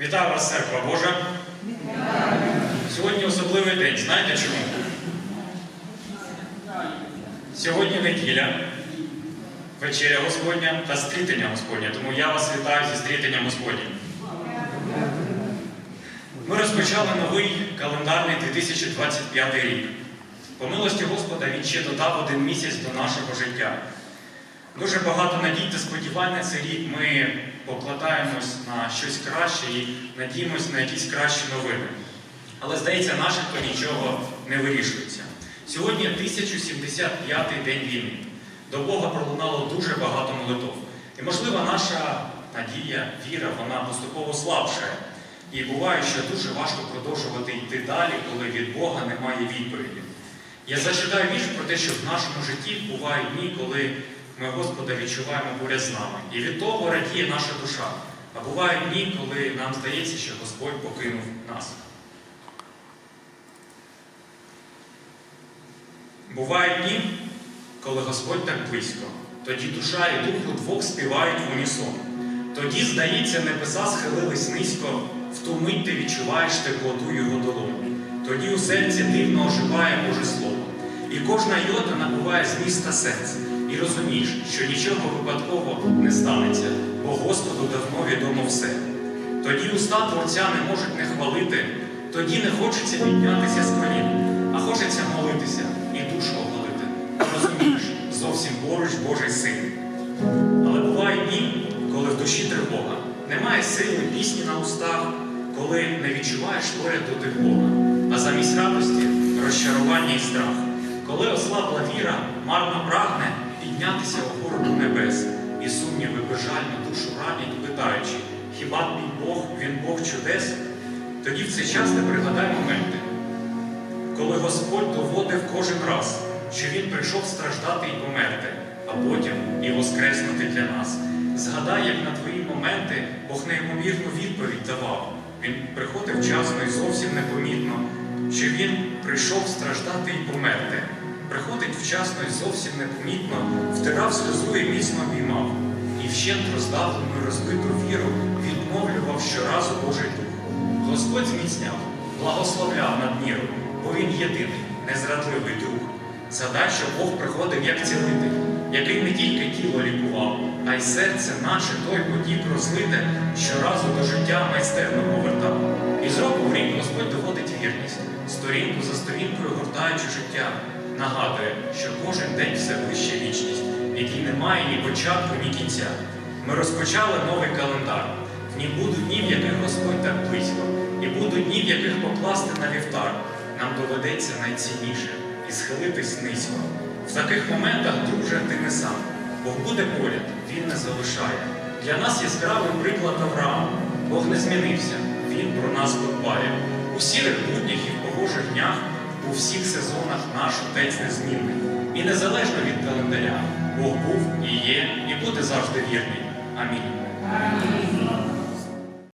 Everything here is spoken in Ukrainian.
Вітаю вас, церква Божа. Сьогодні особливий день. Знаєте чому? Сьогодні неділя, вечеря Господня та стрітення Господня. Тому я вас вітаю зі стрітенням Господнім. Ми розпочали новий календарний 2025 рік. По милості Господа він ще додав один місяць до нашого життя. Дуже багато надій та сподівань на цей рік ми покладаємось на щось краще і надіємось на якісь кращі новини. Але здається, начебто нічого не вирішується. Сьогодні 1075-й день війни. До Бога пролунало дуже багато молитов. І, можливо, наша надія, віра, вона поступово слабшає. І буває, що дуже важко продовжувати йти далі, коли від Бога немає відповіді. Я зачитаю вірш про те, що в нашому житті бувають дні, коли ми Господа відчуваємо поряд з нами. І від того радіє наша душа. А бувають дні, коли нам здається, що Господь покинув нас. Бувають дні, коли Господь так близько. Тоді душа і дух удвох співають в унісон. Тоді, здається, небеса схилились низько, в ту мить ти відчуваєш теплоту його долоні. Тоді у серці дивно оживає Боже Слово. І кожна йота набуває зміст та сенс. І розумієш, що нічого випадково не станеться, бо Господу давно відомо все. Тоді уста Творця не можуть не хвалити, тоді не хочеться піднятися з колін, а хочеться молитися і душу оголити. Розумієш, зовсім поруч Божий син. Але бувають дні, коли в душі тривога, немає сили пісні на устах, коли не відчуваєш поряд дотик Бога, а замість радості розчарування і страх. Коли ослабла віра, марно прагне піднятися вгору до небес, і сумніви безжально душу ранять, питаючи, хіба мій Бог, він Бог чудес? Тоді в цей час ти пригадай моменти, коли Господь доводив кожен раз, що Він прийшов страждати і померти, а потім і воскреснути для нас. Згадай, як на твої моменти Бог неймовірну відповідь давав. Він приходив вчасно і зовсім непомітно, що Він прийшов страждати і померти. Приходить вчасно і зовсім непомітно, втирав сльозу і міцно обіймав. І вщент роздавлену і розбиту віру відмовлював щоразу Божий Дух. Господь зміцняв, благословляв над міру, бо Він єдиний, незрадливий друг. Згадай, що Бог приходив як цілитель, який не тільки тіло лікував, а й серце наше той потік розлите, щоразу до життя майстерно повертав. І з року в рік Господь доводить вірність, сторінку за сторінкою гортаючи життя, нагадує, що кожен день все ближче вічність, якій немає ні початку, ні кінця. Ми розпочали новий календар. В ній будуть дні, в яких Господь так близько, і будуть дні, в яких покласти на вівтар. Нам доведеться найцінніше і схилитись низько. В таких моментах, друже, ти не сам. Бог буде поряд, Він не залишає. Для нас яскравий приклад Авраам. Бог не змінився, Він про нас подбає. У сірих буднях і в погожих днях, у всіх сезонах наш отець незмінний. І незалежно від календаря, Бог був і є, і буде завжди вірний. Амінь.